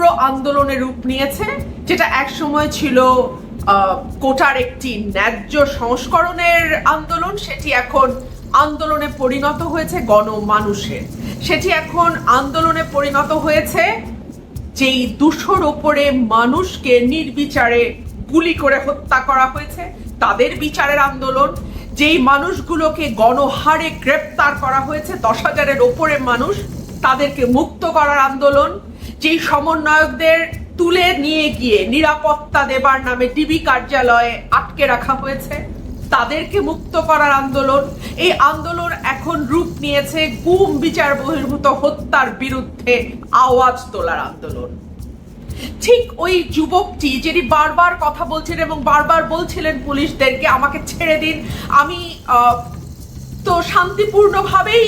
তীব্র আন্দোলনের রূপ নিয়েছে, যেটা একসময় ছিল কোটার একটি ন্যায্য সংস্করণের আন্দোলন, সেটি এখন আন্দোলনে পরিণত হয়েছে গণমানুষের। সেটি এখন আন্দোলনে পরিণত হয়েছে যেই দুশোর ওপরে মানুষকে নির্বিচারে গুলি করে হত্যা করা হয়েছে, তাদের বিচারের আন্দোলন। যেই মানুষগুলোকে গণহারে গ্রেপ্তার করা হয়েছে, দশ হাজারের ওপরে মানুষ, তাদেরকে মুক্ত করার আন্দোলন। যেই সমন্বয়কদের তুলে নিয়ে গিয়ে নিরাপত্তা দেবার নামে ডিবি কার্যালয়ে আটকে রাখা হয়েছে, তাদেরকে মুক্ত করার আন্দোলন, এই আন্দোলন এখন রূপ নিয়েছে গুম বিচার বহির্ভূত হত্যার বিরুদ্ধে আওয়াজ তোলার আন্দোলন। ঠিক ওই যুবকটি যিনি বারবার কথা বলছেন এবং বারবার বলছিলেন পুলিশদেরকে, আমাকে ছেড়ে দিন। আমি তো শান্তিপূর্ণভাবেই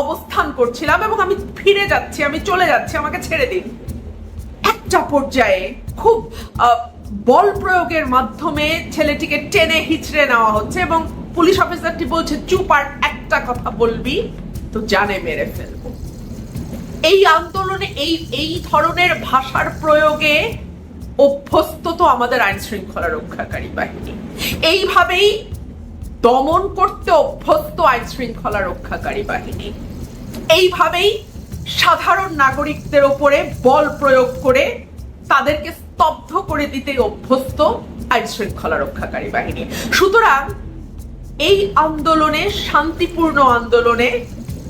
অবস্থান করছিলাম এবং আমি ফিরে যাচ্ছি, আমি চলে যাচ্ছি, আমাকে ছেড়ে দিন। একটা পর্যায়ে খুব বল প্রয়োগের মাধ্যমে ছেলেটিকে টেনে হিচড়ে নেওয়া হচ্ছে এবং পুলিশ অফিসারটি বলছে, চুপ আর একটা কথা বলবি, তো জানে মেরে ফেলব। এই আন্দোলনে, এই এই ধরনের ভাষার প্রয়োগে অভ্যস্ত তো আমাদের আইন শৃঙ্খলা রক্ষাকারী বাহিনী। এইভাবেই দমন করতে অভ্যস্ত আইন শৃঙ্খলা রক্ষাকারী বাহিনী। এইভাবেই সাধারণ নাগরিকদের ওপরে বল প্রয়োগ করে তাদেরকে স্তব্ধ করে দিতে অভ্যস্ত আইন শৃঙ্খলা রক্ষাকারী বাহিনী। সুতরাং এই আন্দোলনে, শান্তিপূর্ণ আন্দোলনে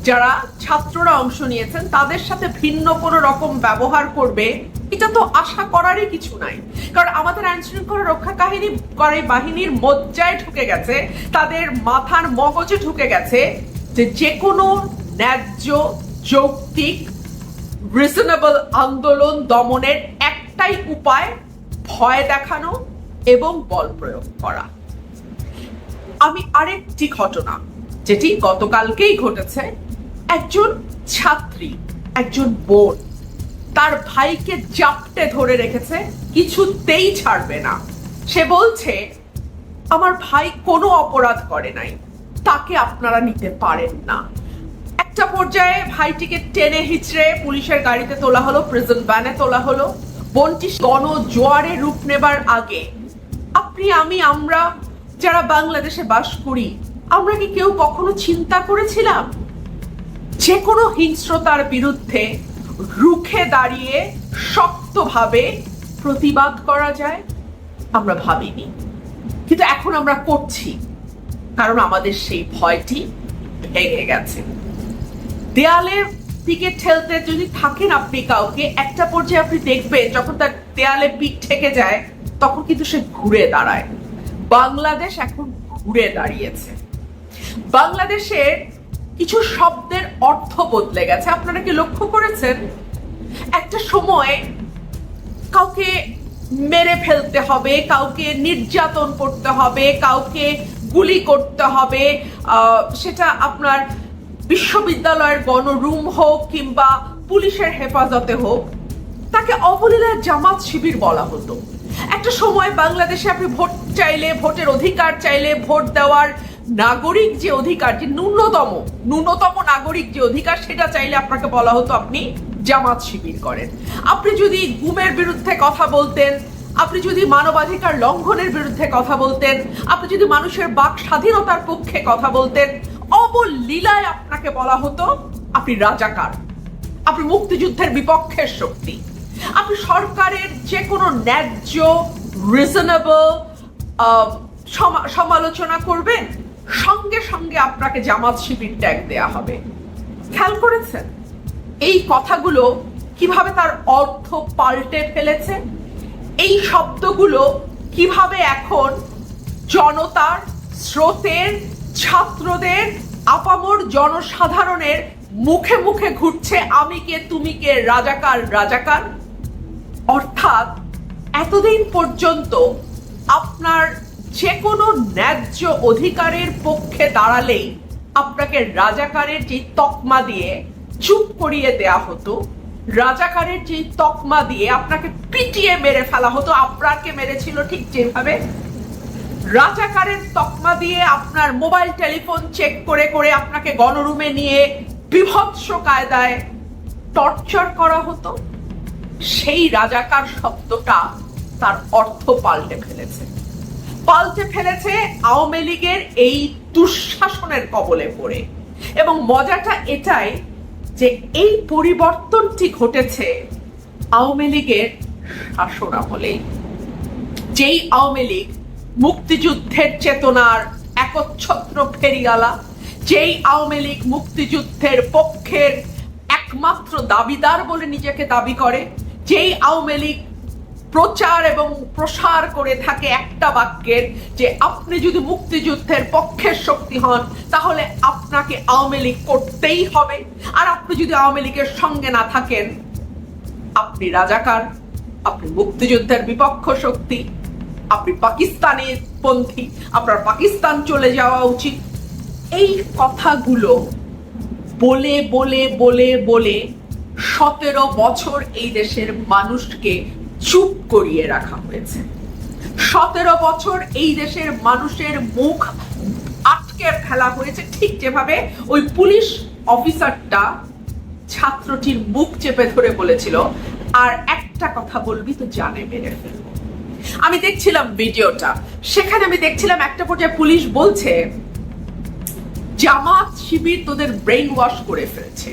যারা ছাত্ররা অংশ নিয়েছেন, তাদের সাথে ভিন্ন কোনো রকম ব্যবহার করবে এটা তো আশা করারই কিছু নাই। কারণ আমাদের আইন শৃঙ্খলা রক্ষা কাহিনী করে বাহিনীর মজ্জায় ঢুকে গেছে, তাদের মাথার মগজে ঢুকে গেছে যে যে কোনো ন্যায্য, যৌক্তিক রিজনেবল আন্দোলন দমনের একটাই উপায়, ভয় দেখানো এবং বল প্রয়োগ করা। আমি আরেকটি ঘটনা, যেটি গতকালকেই ঘটেছে। একজন ছাত্রী, একজন বোন তার ভাইকে জাপটে ধরে রেখেছে, কিছুতেই ছাড়বে না। সে বলছে, আমার ভাই কোনো অপরাধ করে নাই। তাকে আপনারা নিতে পারেন না। একটা পর্যায়ে ভাইটিকে টেনে হিচড়ে পুলিশের গাড়িতে তোলা হলো প্রিজন ভ্যানে তোলা হলো। বোনটি গণ জোয়ারে রূপ নেবার আগে, আপনি, আমি, আমরা যারা বাংলাদেশে বাস করি, আমরা কি কেউ কখনো চিন্তা করেছিলাম যে কোনো হিংস্রতার বিরুদ্ধে রুখে দাঁড়িয়ে শক্তভাবে প্রতিবাদ করা যায়, আমরা ভাবিনি। কিন্তু এখন আমরা করছি, কারণ আমাদের সেই ভয়টি ভেঙে গেছে। দেয়ালের দিকে ঠেলতে যদি থাকেন আপনি কাউকে, একটা পর্যায়ে আপনি দেখবেন যখন তার দেয়ালে পিঠ ঠেকে যায়, তখন কিন্তু সে ঘুরে দাঁড়ায়। বাংলাদেশ এখন ঘুরে দাঁড়িয়েছে। বাংলাদেশের কিছু শব্দের অর্থ বদলে গেছে। আপনারা কি লক্ষ্য করেছেন? একটা সময় কাউকে মেরে ফেলতে হবে, কাউকে নির্যাতন করতে হবে, কাউকে গুলি করতে হবে সেটা আপনার বিশ্ববিদ্যালয়ের গণরুম হোক কিংবা পুলিশের হেফাজতে হোক, তাকে অবলীলার জামাত শিবির বলা হতো। একটা সময় বাংলাদেশে আপনি ভোট চাইলে, ভোটের অধিকার চাইলে ভোট দেওয়ার নাগরিক যে অধিকার, যে ন্যূনতম ন্যূনতম নাগরিক যে অধিকার, সেটা চাইলে আপনাকে বলা হতো আপনি জামাত শিবির করেন। আপনি যদি গুমের বিরুদ্ধে কথা বলতেন, আপনি যদি মানবাধিকার লঙ্ঘনের বিরুদ্ধে কথা বলতেন, আপনি যদি মানুষের বাক স্বাধীনতার পক্ষে কথা বলতেন, অবলীলায় আপনাকে বলা হতো আপনি রাজাকার, আপনি মুক্তিযুদ্ধের বিপক্ষের শক্তি। আপনি সরকারের যে কোনো ন্যায্য রিজনেবল সমালোচনা করবেন সঙ্গে সঙ্গে আপনাকে জামাত শিবির ট্যাগ দেয়া হবে। খেয়াল করেছেন? এই কথাগুলো কীভাবে তার অর্থ পাল্টে ফেলেছে? এই শব্দগুলো কীভাবে এখন জনতার, স্রোতের, ছাত্রদের, আপামর জনসাধারণের মুখে মুখে ঘুরছে আমি কে, তুমি কে, রাজাকার রাজাকার? অর্থাৎ এতদিন পর্যন্ত আপনার যে কোনো ন্যায্য অধিকারের পক্ষে দাঁড়ালেই আপনাকে রাজাকারের যে তকমা দিয়ে চুপ করিয়ে দেয়া হতো, রাজাকারের যে তকমা দিয়ে আপনাকে পিটিয়ে মেরে ফেলা হতো আপনাকে মেরেছিল ঠিক যেভাবে? রাজাকারের তকমা দিয়ে আপনার মোবাইল টেলিফোন চেক করে করে আপনাকে গণরুমে নিয়ে বিভৎস কায়দায় টর্চার করা হতো। সেই রাজাকার শব্দটা তার অর্থ পাল্টে ফেলেছে। পাল্টে ফেলেছে আওয়ামী লীগের এই দুঃশাসনের কবলে পড়ে। এবং মজাটা এটাই যে এই পরিবর্তনটি ঘটেছে আওয়ামী লীগের শাসন আমলেই যেই আওয়ামী লীগ মুক্তিযুদ্ধের চেতনার একচ্ছত্র ফেরিয়ালা যেই আওয়ামী লীগ মুক্তিযুদ্ধের পক্ষের একমাত্র দাবিদার বলে নিজেকে দাবি করে, যেই আওয়ামী লীগ প্রচার এবং প্রসার করে থাকে একটা বাক্যের যে আপনি যদি মুক্তিযুদ্ধের পক্ষের শক্তি হন, তাহলে আপনাকে আওয়ামী লীগ করতেই হবে। আর আপনি যদি আওয়ামী লীগের সঙ্গে না থাকেন, আপনি রাজাকার, আপনি মুক্তিযুদ্ধের বিপক্ষ শক্তি, আপনি পাকিস্তানের পন্থী, আপনার পাকিস্তান চলে যাওয়া উচিত। এই কথাগুলো বলে বলে বলে বলে সতেরো বছর এই দেশের মানুষকে চুপ করিয়ে রাখা হয়েছে। সতেরো বছর এই দেশের মানুষের মুখ আটকে ফেলা হয়েছে। ঠিক যেভাবে ওই পুলিশ অফিসারটা ছাত্রটির মুখ চেপে ধরে বলেছিল, আর একটা কথা বলবি, তো জানে মেরে আমি দেখছিলাম ভিডিওটা। সেখানে আমি দেখছিলাম একটা পর্যায়ে পুলিশ বলছে, জামাত শিবির তোদের ব্রেন ওয়াশ করে ফেলছে।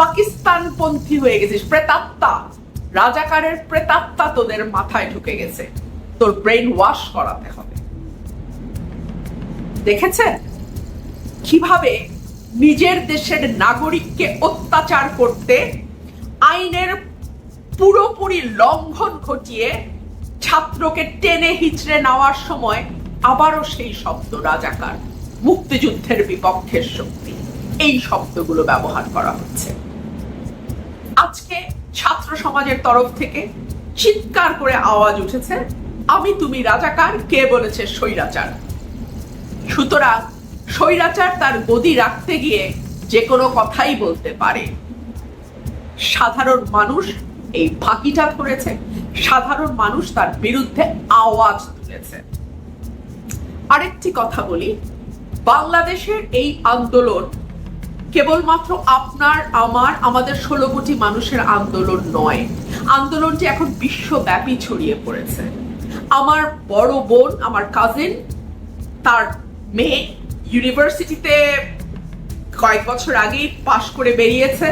পাকিস্তান পন্থী হয়ে গেছিস, প্রেতাত্মা। রাজাকারের প্রেতাত্মা তোদের মাথায় ঢুকে গেছে। তোর ব্রেন ওয়াশ করাতে হবে। দেখেছেন? কীভাবে নিজের দেশের নাগরিককে অত্যাচার করতে আইনের পুরোপুরি লঙ্ঘন ঘটিয়ে ছাত্রকে টেনে হিচড়ে নেওয়ার সময় আবারও সেই শব্দ রাজাকার, মুক্তিযুদ্ধের বিপক্ষের শক্তি। এই শব্দগুলো ব্যবহার করা হচ্ছে। ছাত্র সমাজের তরফ থেকে চিৎকার করে আওয়াজ উঠেছে, আমি তুমি রাজাকার, কে বলেছে স্বৈরাচার? সুতরাং স্বৈরাচার তার গদি রাখতে গিয়ে যে কোনো কথাই বলতে পারে। সাধারণ মানুষ এই ফাঁকিটা ধরেছে। সাধারণ মানুষ তার বিরুদ্ধে আওয়াজ তুলেছে। আরেকটি কথা বলি, বাংলাদেশের এই আন্দোলন কেবলমাত্র আপনার, আমার, আমাদের ষোলো কোটি মানুষের আন্দোলন নয়। আন্দোলনটি এখন বিশ্বব্যাপী ছড়িয়ে পড়েছে। আমার বড় বোন, আমার কাজিন তার মেয়ে ইউনিভার্সিটিতে কয়েক বছর আগেই পাশ করে বেরিয়েছে।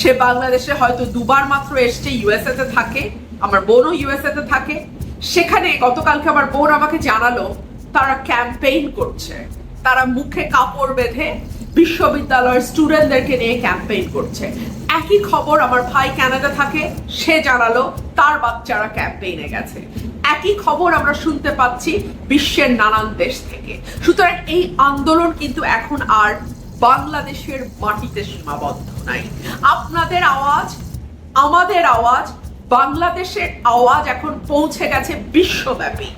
সে বাংলাদেশে হয়তো দুবার মাত্র এসছে ইউএসএ তে থাকে। আমার বোনও ইউএসএ তে থাকে। সেখানে গতকালকে আমার বোন আমাকে জানালো, তারা ক্যাম্পেইন করছে। তারা মুখে কাপড় বেঁধে বিশ্ববিদ্যালয়ের স্টুডেন্টদেরকে নিয়ে ক্যাম্পেইন করছে। একই খবর আমার ভাই কানাডা থাকে, সে জানালো তার বাচ্চারা ক্যাম্পেইনে গেছে। একই খবর আমরা শুনতে পাচ্ছি বিশ্বের নানান দেশ থেকে। সুতরাং এই আন্দোলন কিন্তু এখন আর বাংলাদেশের মাটিতে সীমাবদ্ধ নাই। আপনাদের আওয়াজ, আমাদের আওয়াজ, বাংলাদেশের আওয়াজ এখন পৌঁছে গেছে বিশ্বব্যাপী।